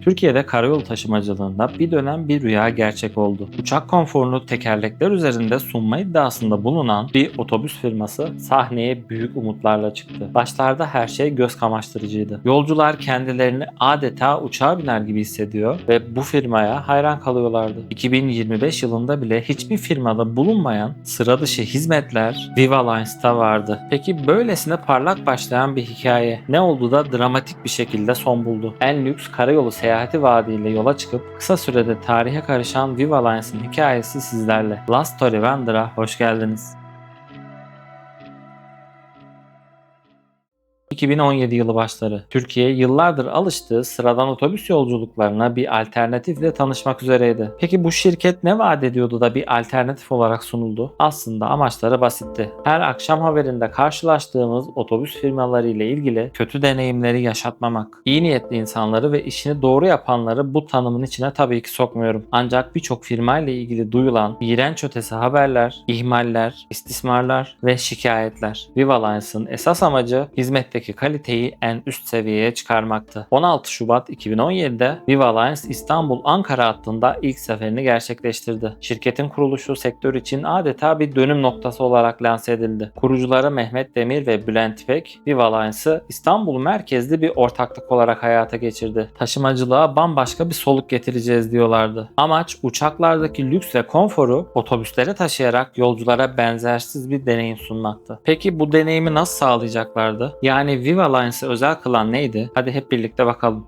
Türkiye'de karayolu taşımacılığında bir dönem bir rüya gerçek oldu. Uçak konforunu tekerlekler üzerinde sunma iddiasında bulunan bir otobüs firması sahneye büyük umutlarla çıktı. Başlarda her şey göz kamaştırıcıydı. Yolcular kendilerini adeta uçağa biner gibi hissediyor ve bu firmaya hayran kalıyorlardı. 2025 yılında bile hiçbir firmada bulunmayan sıra dışı hizmetler Viva Lines'ta vardı. Peki böylesine parlak başlayan bir hikaye ne oldu da dramatik bir şekilde son buldu? En lüks karayolu seyahati vaadiyle yola çıkıp kısa sürede tarihe karışan Viva Lines'ın hikayesi sizlerle. Last Story Wander'a hoş geldiniz. 2017 yılı başları. Türkiye yıllardır alıştığı sıradan otobüs yolculuklarına bir alternatifle tanışmak üzereydi. Peki bu şirket ne vaat ediyordu da bir alternatif olarak sunuldu? Aslında amaçları basitti. Her akşam haberinde karşılaştığımız otobüs firmaları ile ilgili kötü deneyimleri yaşatmamak. İyi niyetli insanları ve işini doğru yapanları bu tanımın içine tabii ki sokmuyorum. Ancak birçok firma ile ilgili duyulan iğrenç ötesi haberler, ihmaller, istismarlar ve şikayetler. Viva Lines'ın esas amacı hizmetteki kaliteyi en üst seviyeye çıkarmaktı. 16 Şubat 2017'de Viva Lines İstanbul-Ankara hattında ilk seferini gerçekleştirdi. Şirketin kuruluşu sektör için adeta bir dönüm noktası olarak lanse edildi. Kurucuları Mehmet Demir ve Bülent İpek, Viva Lines'ı İstanbul merkezli bir ortaklık olarak hayata geçirdi. Taşımacılığa bambaşka bir soluk getireceğiz diyorlardı. Amaç uçaklardaki lüks ve konforu otobüslere taşıyarak yolculara benzersiz bir deneyim sunmaktı. Peki bu deneyimi nasıl sağlayacaklardı? Yani Viva Lines'ı özel kılan neydi? Hadi hep birlikte bakalım.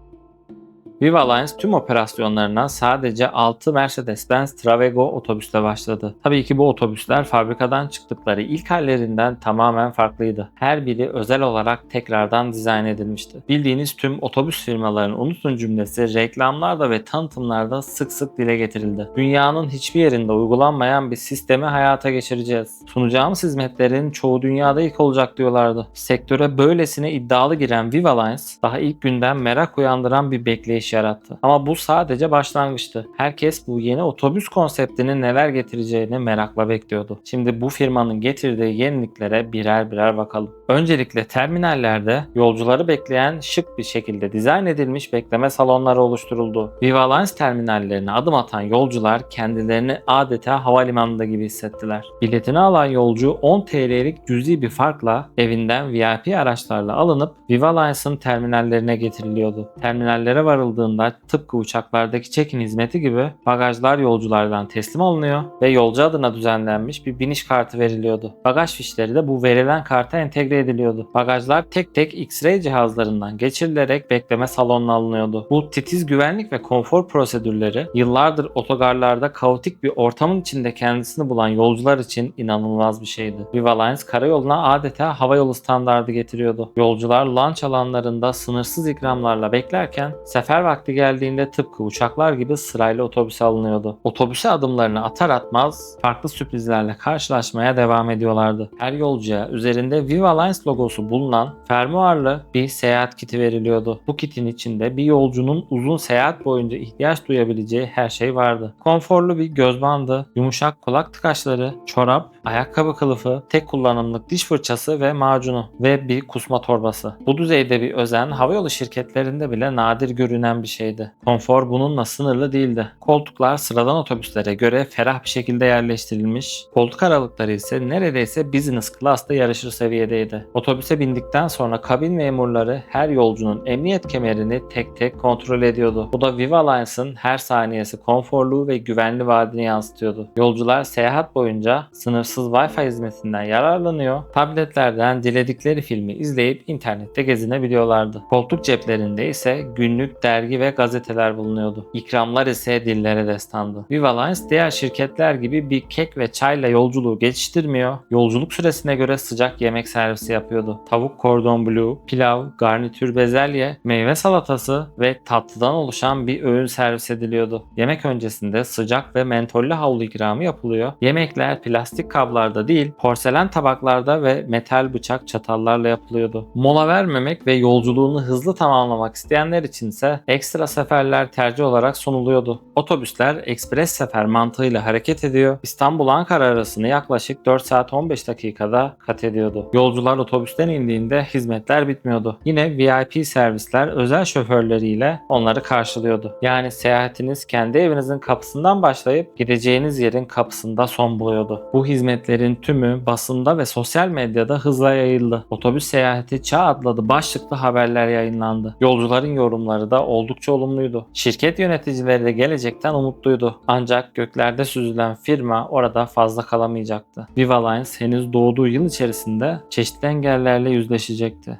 Viva Lines tüm operasyonlarına sadece 6 Mercedes-Benz Travego otobüsle başladı. Tabii ki bu otobüsler fabrikadan çıktıkları ilk hallerinden tamamen farklıydı. Her biri özel olarak tekrardan dizayn edilmişti. Bildiğiniz tüm otobüs firmalarının unutun cümlesi reklamlarda ve tanıtımlarda sık sık dile getirildi. Dünyanın hiçbir yerinde uygulanmayan bir sistemi hayata geçireceğiz. Sunacağımız hizmetlerin çoğu dünyada ilk olacak diyorlardı. Sektöre böylesine iddialı giren Viva Lines daha ilk günden merak uyandıran bir bekleyiş yarattı. Ama bu sadece başlangıçtı. Herkes bu yeni otobüs konseptinin neler getireceğini merakla bekliyordu. Şimdi bu firmanın getirdiği yeniliklere birer birer bakalım. Öncelikle terminallerde yolcuları bekleyen şık bir şekilde dizayn edilmiş bekleme salonları oluşturuldu. Viva Lines terminallerine adım atan yolcular kendilerini adeta havalimanında gibi hissettiler. Biletini alan yolcu 10 TL'lik cüzi bir farkla evinden VIP araçlarla alınıp Viva Lines'ın terminallerine getiriliyordu. Terminallere varıldığında tıpkı uçaklardaki check-in hizmeti gibi bagajlar yolculardan teslim alınıyor ve yolcu adına düzenlenmiş bir biniş kartı veriliyordu. Bagaj fişleri de bu verilen karta entegre ediliyordu. Bagajlar tek tek X-ray cihazlarından geçirilerek bekleme salonuna alınıyordu. Bu titiz güvenlik ve konfor prosedürleri yıllardır otogarlarda kaotik bir ortamın içinde kendisini bulan yolcular için inanılmaz bir şeydi. Viva Lines karayoluna adeta havayolu standardı getiriyordu. Yolcular launch alanlarında sınırsız ikramlarla beklerken sefer vakti geldiğinde tıpkı uçaklar gibi sırayla otobüse alınıyordu. Otobüse adımlarını atar atmaz farklı sürprizlerle karşılaşmaya devam ediyorlardı. Her yolcuya üzerinde Viva Lines logosu bulunan fermuarlı bir seyahat kiti veriliyordu. Bu kitin içinde bir yolcunun uzun seyahat boyunca ihtiyaç duyabileceği her şey vardı. Konforlu bir göz bandı, yumuşak kulak tıkaçları, çorap, ayakkabı kılıfı, tek kullanımlık diş fırçası ve macunu ve bir kusma torbası. Bu düzeyde bir özen havayolu şirketlerinde bile nadir görünen bir şeydi. Konfor bununla sınırlı değildi. Koltuklar sıradan otobüslere göre ferah bir şekilde yerleştirilmiş, koltuk aralıkları ise neredeyse business class'ta yarışır seviyedeydi. Otobüse bindikten sonra kabin memurları her yolcunun emniyet kemerini tek tek kontrol ediyordu. Bu da Viva Lines'ın her saniyesi konforlu ve güvenli vaadini yansıtıyordu. Yolcular seyahat boyunca sınırsız Wi-Fi hizmetinden yararlanıyor, tabletlerden diledikleri filmi izleyip internette gezinebiliyorlardı. Koltuk ceplerinde ise günlük dergi ve gazeteler bulunuyordu. İkramlar ise dillere destandı. Viva Lines diğer şirketler gibi bir kek ve çayla yolculuğu geçiştirmiyor, yolculuk süresine göre sıcak yemek servisi yapıyordu. Tavuk cordon bleu, pilav, garnitür bezelye, meyve salatası ve tatlıdan oluşan bir öğün servis ediliyordu. Yemek öncesinde sıcak ve mentollü havlu ikramı yapılıyor. Yemekler plastik kablarda değil, porselen tabaklarda ve metal bıçak çatallarla yapılıyordu. Mola vermemek ve yolculuğunu hızlı tamamlamak isteyenler içinse ekstra seferler tercih olarak sunuluyordu. Otobüsler ekspres sefer mantığıyla hareket ediyor. İstanbul-Ankara arasını yaklaşık 4 saat 15 dakikada kat ediyordu. Yolcular otobüsten indiğinde hizmetler bitmiyordu. Yine VIP servisler özel şoförleriyle onları karşılıyordu. Yani seyahatiniz kendi evinizin kapısından başlayıp gideceğiniz yerin kapısında son buluyordu. Bu hizmetlerin tümü basında ve sosyal medyada hızla yayıldı. Otobüs seyahati çağ atladı başlıklı haberler yayınlandı. Yolcuların yorumları da oldukça olumluydu. Şirket yöneticileri de gelecekten umutluydu. Ancak göklerde süzülen firma orada fazla kalamayacaktı. Viva Lines henüz doğduğu yıl içerisinde çeşitli engellerle yüzleşecekti.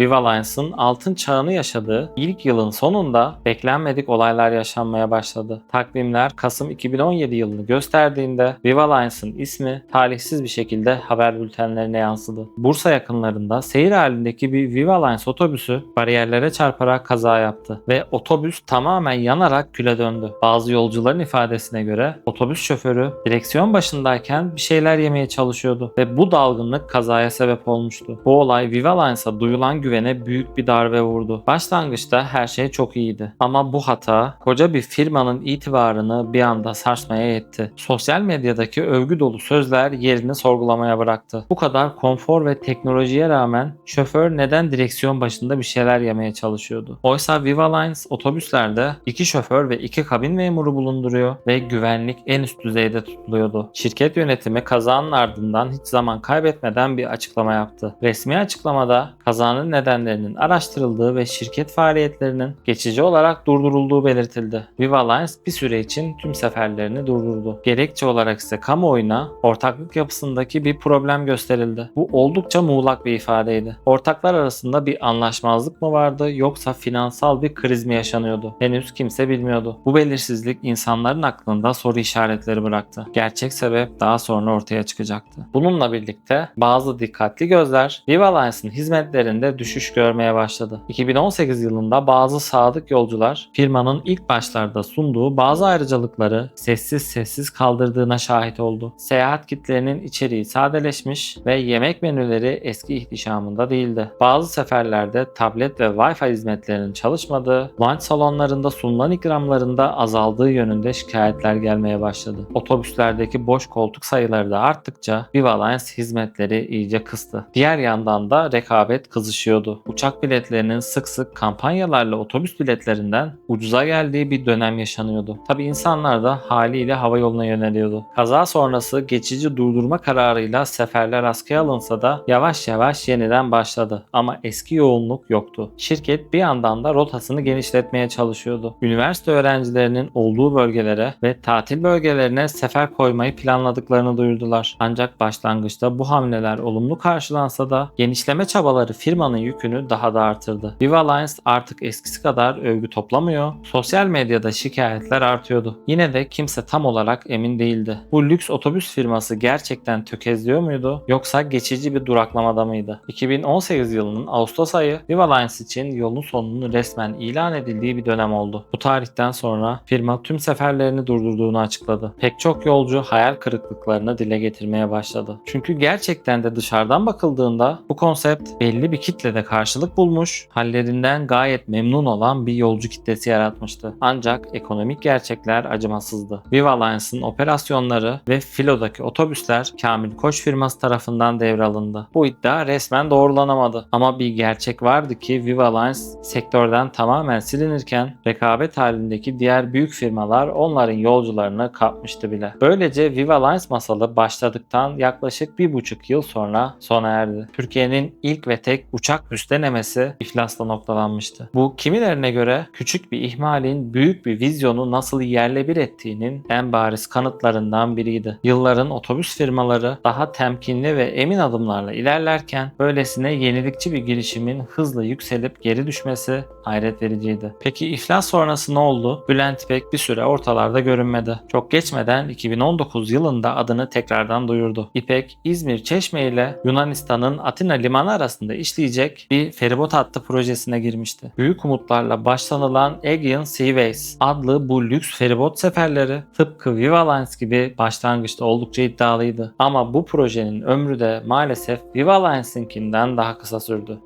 Viva Lines'ın altın çağını yaşadığı ilk yılın sonunda beklenmedik olaylar yaşanmaya başladı. Takvimler Kasım 2017 yılını gösterdiğinde Viva Lines'ın ismi talihsiz bir şekilde haber bültenlerine yansıdı. Bursa yakınlarında seyir halindeki bir Viva Lines otobüsü bariyerlere çarparak kaza yaptı ve otobüs tamamen yanarak küle döndü. Bazı yolcuların ifadesine göre otobüs şoförü direksiyon başındayken bir şeyler yemeye çalışıyordu ve bu dalgınlık kazaya sebep olmuştu. Bu olay Viva Lines'a duyulan güvene büyük bir darbe vurdu. Başlangıçta her şey çok iyiydi. Ama bu hata koca bir firmanın itibarını bir anda sarsmaya yetti. Sosyal medyadaki övgü dolu sözler yerini sorgulamaya bıraktı. Bu kadar konfor ve teknolojiye rağmen şoför neden direksiyon başında bir şeyler yemeye çalışıyordu? Oysa Viva Lines otobüslerde iki şoför ve iki kabin memuru bulunduruyor ve güvenlik en üst düzeyde tutuluyordu. Şirket yönetimi kazanın ardından hiç zaman kaybetmeden bir açıklama yaptı. Resmi açıklamada kazanın nedenlerinin araştırıldığı ve şirket faaliyetlerinin geçici olarak durdurulduğu belirtildi. Viva Lines bir süre için tüm seferlerini durdurdu. Gerekçe olarak ise kamuoyuna ortaklık yapısındaki bir problem gösterildi. Bu oldukça muğlak bir ifadeydi. Ortaklar arasında bir anlaşmazlık mı vardı yoksa finansal bir kriz mi yaşanıyordu? Henüz kimse bilmiyordu. Bu belirsizlik insanların aklında soru işaretleri bıraktı. Gerçek sebep daha sonra ortaya çıkacaktı. Bununla birlikte bazı dikkatli gözler Viva Lines'ın hizmetlerinde düşüş görmeye başladı. 2018 yılında bazı sadık yolcular firmanın ilk başlarda sunduğu bazı ayrıcalıkları sessiz sessiz kaldırdığına şahit oldu. Seyahat kitlerinin içeriği sadeleşmiş ve yemek menüleri eski ihtişamında değildi. Bazı seferlerde tablet ve Wi-Fi hizmetlerinin çalışmadığı, lunch salonlarında sunulan ikramlarında azaldığı yönünde şikayetler gelmeye başladı. Otobüslerdeki boş koltuk sayıları da arttıkça Viva Lines hizmetleri iyice kıstı. Diğer yandan da rekabet kızışıyordu. Uçak biletlerinin sık sık kampanyalarla otobüs biletlerinden ucuza geldiği bir dönem yaşanıyordu. Tabi insanlar da haliyle hava yoluna yöneliyordu. Kaza sonrası geçici durdurma kararıyla seferler askıya alınsa da yavaş yavaş yeniden başladı. Ama eski yoğunluk yoktu. Şirket bir yandan da rotasını genişletmeye çalışıyordu. Üniversite öğrencilerinin olduğu bölgelere ve tatil bölgelerine sefer koymayı planladıklarını duyurdular. Ancak başlangıçta bu hamleler olumlu karşılansa da genişleme çabaları firmanın yükünü daha da artırdı. Viva Lines artık eskisi kadar övgü toplamıyor, sosyal medyada şikayetler artıyordu. Yine de kimse tam olarak emin değildi. Bu lüks otobüs firması gerçekten tökezliyor muydu yoksa geçici bir duraklamada mıydı? 2018 yılının Ağustos ayı Viva Lines için yolun sonunun resmen ilan edildiği bir dönem oldu. Bu tarihten sonra firma tüm seferlerini durdurduğunu açıkladı. Pek çok yolcu hayal kırıklıklarını dile getirmeye başladı. Çünkü gerçekten de dışarıdan bakıldığında bu konsept belli bir kitlede karşılık bulmuş, hallerinden gayet memnun olan bir yolcu kitlesi yaratmıştı. Ancak ekonomik gerçekler acımasızdı. Viva Lines'ın operasyonları ve filodaki otobüsler Kamil Koç firması tarafından devralındı. Bu iddia resmen doğrulanamadı. Ama bir gerçek vardı ki Viva Lines sektörden tamamen silinirken rekabet halindeki diğer büyük firmalar onların yolcularını kapmıştı bile. Böylece Viva Lines masalı başladıktan yaklaşık bir buçuk yıl sonra sona erdi. Türkiye'nin ilk ve tek uçak üst denemesi iflasla noktalanmıştı. Bu kimilerine göre küçük bir ihmalin büyük bir vizyonu nasıl yerle bir ettiğinin en bariz kanıtlarından biriydi. Yılların otobüs firmaları daha temkinli ve emin adımlarla ilerlerken böylesine yenilikçi bir girişimin hızla yükselip geri düşmesi hayret vericiydi. Peki iflas sonrası ne oldu? Bülent İpek bir süre ortalarda görünmedi. Çok geçmeden 2019 yılında adını tekrardan duyurdu. İpek, İzmir Çeşme ile Yunanistan'ın Atina limanı arasında işleyecek bir feribot hattı projesine girmişti. Büyük umutlarla başlanılan Aegean Seaways adlı bu lüks feribot seferleri tıpkı Viva Lines gibi başlangıçta oldukça iddialıydı. Ama bu projenin ömrü de maalesef Viva Lines'inkinden daha kısa sürdü.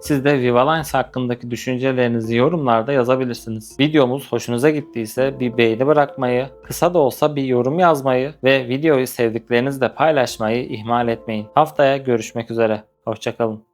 Siz de Vivalines hakkındaki düşüncelerinizi yorumlarda yazabilirsiniz. Videomuz hoşunuza gittiyse bir beğeni bırakmayı, kısa da olsa bir yorum yazmayı ve videoyu sevdiklerinizle paylaşmayı ihmal etmeyin. Haftaya görüşmek üzere. Hoşçakalın.